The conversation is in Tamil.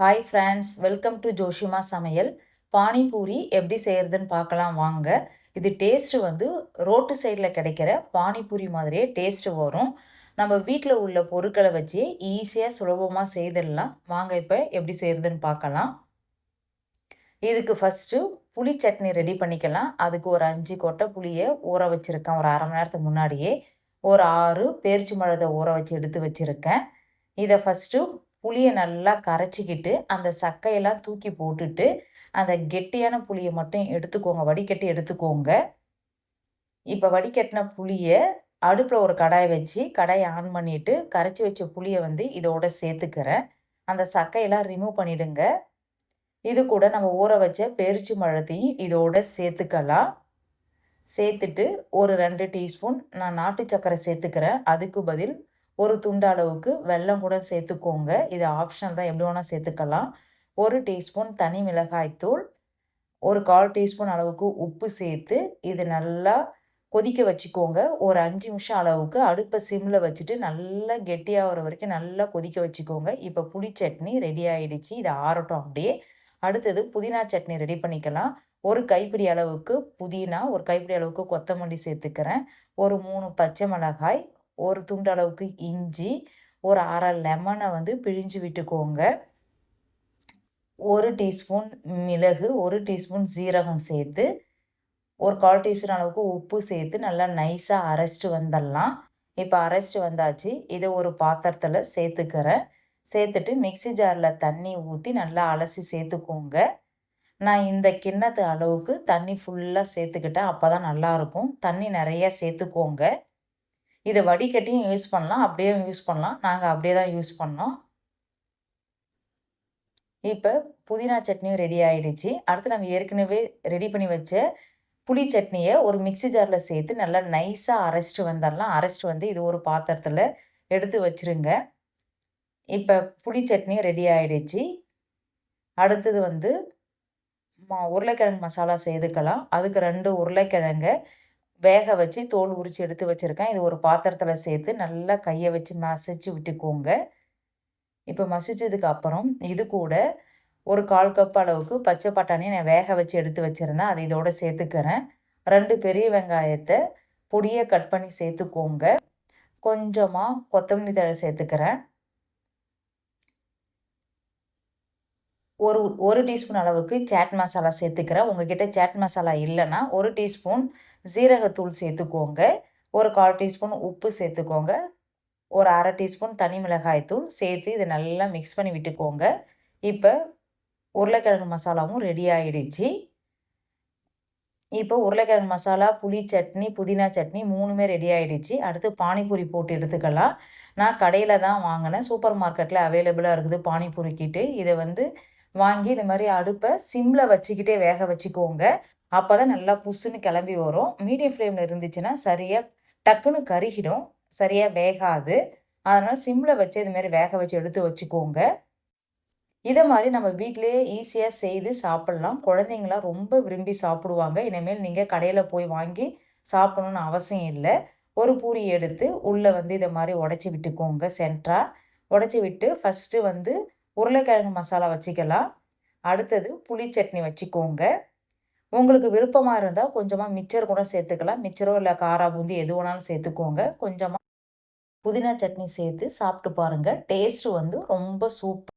Hi friends welcome to Joshima சமையல். பானிபூரி எப்படி செய்கிறதுன்னு பார்க்கலாம் வாங்க. இது டேஸ்ட்டு வந்து ரோட்டு சைடில் கிடைக்கிற பானிபூரி மாதிரியே டேஸ்ட்டு வரும். நம்ம வீட்டில் உள்ள பொருட்களை வச்சு ஈஸியாக சுலபமாக செய்திடலாம். வாங்க இப்போ எப்படி செய்கிறதுன்னு பார்க்கலாம். இதுக்கு ஃபஸ்ட்டு புளி சட்னி ரெடி பண்ணிக்கலாம். அதுக்கு ஒரு அஞ்சு கொட்டை புளியை ஊற வச்சுருக்கேன். ஒரு அரை மணி நேரத்துக்கு முன்னாடியே ஒரு ஆறு பேரிச்சி மழத்தை ஊற வச்சு எடுத்து வச்சுருக்கேன். இதை ஃபஸ்ட்டு புளியை நல்லா கரைச்சிக்கிட்டு அந்த சக்கையெல்லாம் தூக்கி போட்டுட்டு அந்த கெட்டியான புளியை மட்டும் எடுத்துக்கோங்க. வடிகட்டி எடுத்துக்கோங்க. இப்போ வடிகட்டின புளியை அடுப்பில் ஒரு கடாயை வச்சு கடாயை ஆன் பண்ணிவிட்டு கரைச்சி வச்ச புளியை வந்து இதோட சேர்த்துக்கிறேன். அந்த சக்கையெல்லாம் ரிமூவ் பண்ணிவிடுங்க இது கூட நம்ம ஊற வச்ச பெருச்சி மழத்தையும் இதோட சேர்த்துக்கலாம். சேர்த்துட்டு ஒரு ரெண்டு டீஸ்பூன் நான் நாட்டு சக்கரை சேர்த்துக்கிறேன். அதுக்கு பதில் ஒரு துண்டு அளவுக்கு வெல்லம் கூட சேர்த்துக்கோங்க. இது ஆப்ஷனல் தான் எப்படி வேணால் சேர்த்துக்கலாம். ஒரு டீஸ்பூன் தனி மிளகாய்த்தூள் ஒரு கால் டீஸ்பூன் அளவுக்கு உப்பு சேர்த்து இது நல்லா கொதிக்க வச்சுக்கோங்க. ஒரு அஞ்சு நிமிஷம் அளவுக்கு அடுப்பை சிம்மில் வச்சுட்டு நல்லா கெட்டியாகிற வரைக்கும் நல்லா கொதிக்க வச்சுக்கோங்க. இப்போ புளி சட்னி ரெடி ஆகிடுச்சு இதை ஆறட்டும் அப்படியே. அடுத்தது புதினா சட்னி ரெடி பண்ணிக்கலாம். ஒரு கைப்பிடி அளவுக்கு புதினா ஒரு கைப்பிடி அளவுக்கு கொத்தமல்லி சேர்த்துக்கிறேன். ஒரு மூணு பச்சை மிளகாய் ஒரு துண்டு அளவுக்கு இஞ்சி ஒரு அரை லெமனை வந்து பிழிஞ்சு விட்டுக்கோங்க. ஒரு டீஸ்பூன் மிளகு ஒரு டீஸ்பூன் சீரகம் சேர்த்து ஒரு கால் டீஸ்பூன் அளவுக்கு உப்பு சேர்த்து நல்லா நைஸாக அரைச்சிட்டு வந்துடலாம். இப்போ அரைச்சிட்டு வந்தாச்சு. இதை ஒரு பாத்திரத்தில் சேர்த்துக்கிறேன். சேர்த்துட்டு மிக்சி ஜாரில் தண்ணி ஊற்றி நல்லா அலசி சேர்த்துக்கோங்க. நான் இந்த கிண்ணத்து அளவுக்கு தண்ணி ஃபுல்லாக சேர்த்துக்கிட்டேன். அப்போ தான் நல்லாயிருக்கும் தண்ணி நிறையா சேர்த்துக்கோங்க. இதை வடிகட்டியும் யூஸ் பண்ணலாம் அப்படியே யூஸ் பண்ணலாம். நாங்கள் அப்படியே தான் யூஸ் பண்ணோம். இப்போ புதினா சட்னியும் ரெடி ஆகிடுச்சு அடுத்து நம்ம ஏற்கனவே ரெடி பண்ணி வச்ச புளி சட்னியை ஒரு மிக்சி ஜாரில் சேர்த்து நல்லா நைஸாக அரைச்சிட்டு வந்துடலாம். அரைச்சிட்டு வந்து இது ஒரு பாத்திரத்தில் எடுத்து வச்சுருங்க. இப்போ புளி சட்னியும் ரெடி ஆகிடுச்சு அடுத்தது வந்து உருளைக்கிழங்கு மசாலா சேர்த்துக்கலாம். அதுக்கு ரெண்டு உருளைக்கிழங்க வேக வச்சு தோல் உரித்து எடுத்து வச்சுருக்கேன். இது ஒரு பாத்திரத்தில் சேர்த்து நல்லா கையை வச்சு மசிச்சு விட்டுக்கோங்க. இப்போ மசிச்சதுக்கு அப்புறம் இது கூட ஒரு கால் கப் அளவுக்கு பச்சை பட்டாணியை நான் வேக வச்சு எடுத்து வச்சுருந்தேன். அதை இதோட சேர்த்துக்கிறேன். ரெண்டு பெரிய வெங்காயத்தை பொடியை கட் பண்ணி சேர்த்துக்கோங்க. கொஞ்சமாக கொத்தமல்லி தழை சேர்த்துக்கிறேன். ஒரு ஒரு டீஸ்பூன் அளவுக்கு சாட் மசாலா சேர்த்துக்கிறேன். உங்ககிட்ட சாட் மசாலா இல்லைன்னா ஒரு டீஸ்பூன் ஜீரகத்தூள் சேர்த்துக்கோங்க. ஒரு கால் டீஸ்பூன் உப்பு சேர்த்துக்கோங்க. ஒரு அரை டீஸ்பூன் தனி மிளகாய் தூள் சேர்த்து இதை நல்லா மிக்ஸ் பண்ணி விட்டுக்கோங்க. இப்போ உருளைக்கிழங்கு மசாலாவும் ரெடி ஆகிடுச்சு இப்போ உருளைக்கிழங்கு மசாலா புளி சட்னி புதினா சட்னி மூணுமே ரெடி ஆகிடுச்சு அடுத்து பானிபூரி போட்டு எடுத்துக்கலாம். நான் கடையில் தான் வாங்கினேன். சூப்பர் மார்க்கெட்டில் அவைலபிளாக இருக்குது பானிபூரி கிட்டு இதை வந்து வாங்கி இந்த மாதிரி அடுப்பை சிம்மில் வச்சுக்கிட்டே வேக வச்சுக்கோங்க. அப்போ தான் நல்லா புசுன்னு கிளம்பி வரும். மீடியம் ஃப்ளேமில் இருந்துச்சுன்னா சரியாக டக்குன்னு கருகிடும். சரியாக வேகாது. அதனால் சிம்மில் வச்சு இதுமாரி வேக வச்சு எடுத்து வச்சுக்கோங்க. இதை மாதிரி நம்ம வீட்டிலேயே ஈஸியாக செய்து சாப்பிட்லாம். குழந்தைங்களாம் ரொம்ப விரும்பி சாப்பிடுவாங்க. இனிமேல் நீங்கள் கடையில் போய் வாங்கி சாப்பிடணும்னு அவசியம் இல்லை. ஒரு பூரி எடுத்து உள்ளே வந்து இதை மாதிரி உடச்சி விட்டுக்கோங்க சென்ட்ராக உடச்சி விட்டு ஃபஸ்ட்டு வந்து உருளைக்கிழங்கு மசாலா வச்சுக்கலாம். அடுத்தது புளி சட்னி வச்சுக்கோங்க. உங்களுக்கு விருப்பமாக இருந்தால் கொஞ்சமாக மிச்சர் கூட சேர்த்துக்கலாம். மிச்சரோ இல்லை காரா பூந்தி எது வேணாலும் சேர்த்துக்கோங்க. கொஞ்சமாக புதினா சட்னி சேர்த்து சாப்பிட்டு பாருங்கள் டேஸ்ட்டு வந்து ரொம்ப சூப்பர்